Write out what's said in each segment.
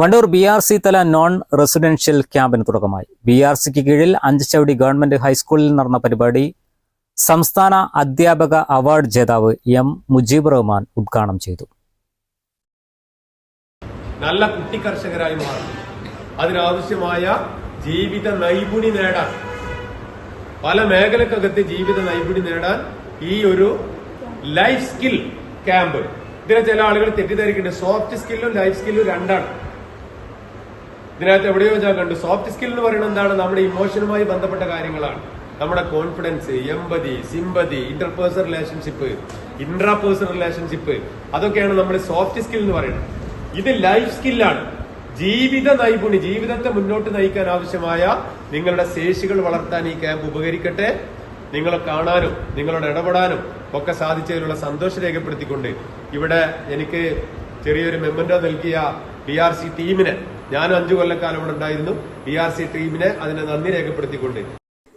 Wandoor B R C തല non residential ക്യാമ്പിന് തുടക്കമായി. ബി ആർ സിക്ക് കീഴിൽ അഞ്ചുചവടി ഗവൺമെന്റ് ഹൈസ്കൂളിൽ നടന്ന പരിപാടി സംസ്ഥാന അധ്യാപക അവാർഡ് ജേതാവ് എം മുജീബ് റഹ്മാൻ ഉദ്ഘാടനം ചെയ്തു. നല്ല കുട്ടി കർഷകരായി മാറും. അതിനാവശ്യമായ ജീവിത നൈപുണി നേടാൻ പല മേഖലക്കകത്ത് ജീവിത നൈപുണി നേടാൻ ഈ ഒരു ലൈഫ് സ്കിൽ ക്യാമ്പ് ഇതിനെ ചില ആളുകൾ തെറ്റിദ്ധരിക്കുന്നുണ്ട്. സോഫ്റ്റ് സ്കില്ലും ലൈഫ് സ്കില്ലും രണ്ടാണ്. ഇതിനകത്ത് എവിടെയോ ഞാൻ കണ്ടു. സോഫ്റ്റ് സ്കിൽ എന്ന് പറയുന്നത് എന്താണ്? നമ്മുടെ ഇമോഷനുമായി ബന്ധപ്പെട്ട കാര്യങ്ങളാണ്. നമ്മുടെ confidence empathy sympathy interpersonal relationship intrapersonal relationship അതൊക്കെയാണ് നമ്മുടെ സോഫ്റ്റ് സ്കിൽ എന്ന് പറയുന്നത്. ഇത് ലൈഫ് സ്കില്ലാണ് ജീവിത നൈപുണി ജീവിതത്തെ മുന്നോട്ട് നയിക്കാൻ ആവശ്യമായ നിങ്ങളുടെ ശേഷികൾ വളർത്താൻ ഈ ക്യാമ്പ് ഉപകരിക്കട്ടെ. നിങ്ങളെ കാണാനും നിങ്ങളോട് ഇടപെടാനും ഒക്കെ സാധിച്ചതിലുള്ള സന്തോഷം രേഖപ്പെടുത്തിക്കൊണ്ട് ഇവിടെ എനിക്ക് ചെറിയൊരു മെമ്മന്റോ നൽകിയ ഡി ആർ സി ടീമിനെ ഞാൻ അഞ്ചു കൊല്ലക്കാലം ഇവിടെ ഉണ്ടായിരുന്നു. പി ആർ സി ടീമിനെ അതിനെ നന്ദി രേഖപ്പെടുത്തിക്കൊണ്ട്.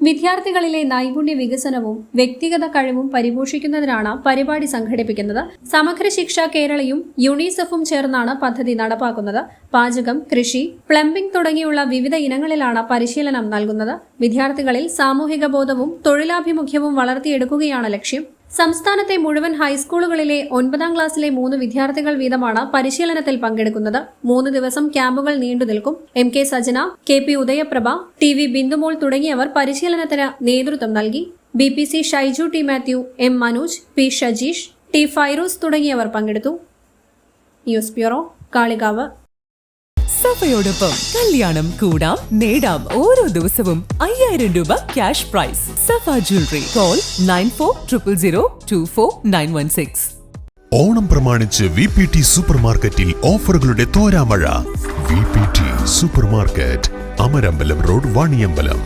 വിദ്യാർത്ഥികളിലെ നൈപുണ്യ വികസനവും വ്യക്തിഗത കഴിവും പരിപോഷിക്കുന്നതിനാണ് പരിപാടി സംഘടിപ്പിക്കുന്നത്. സമഗ്ര ശിക്ഷ കേരളയും യുണിസെഫും ചേർന്നാണ് പദ്ധതി നടപ്പാക്കുന്നത്. പാചകം കൃഷി പ്ലംബിംഗ് തുടങ്ങിയുള്ള വിവിധ ഇനങ്ങളിലാണ് പരിശീലനം നൽകുന്നത്. വിദ്യാർത്ഥികളിൽ സാമൂഹിക ബോധവും തൊഴിലാഭിമുഖ്യവും വളർത്തിയെടുക്കുകയാണ് ലക്ഷ്യം. സംസ്ഥാനത്തെ മുഴുവൻ ഹൈസ്കൂളുകളിലെ ഒൻപതാം ക്ലാസ്സിലെ മൂന്ന് വിദ്യാർത്ഥികൾ വീതമാണ് പരിശീലനത്തിൽ പങ്കെടുക്കുന്നത്. മൂന്ന് ദിവസം ക്യാമ്പുകൾ നീണ്ടു നിൽക്കും. M K Sajana K P Udayaprabha T V Bindumol തുടങ്ങിയവർ പരിശീലനത്തിന് നേതൃത്വം നൽകി. B P C Shaiju T Mathew M Manoj P Shajeesh T Fairooz തുടങ്ങിയവർ പങ്കെടുത്തു. News bureau Kalikavu. സഫയോടൊപ്പം കല്യാണം കൂടാം നേടാം ഓരോ ദിവസവും അയ്യായിരം രൂപ cash prize Safa jewellery call nine four triple zero two four nine one six Onam പ്രമാണിച്ച് വി പി ടി സൂപ്പർ മാർക്കറ്റിൽ ഓഫറുകളുടെ തോരാമഴ. V P T super market Amarambalam road Vaniyambalam.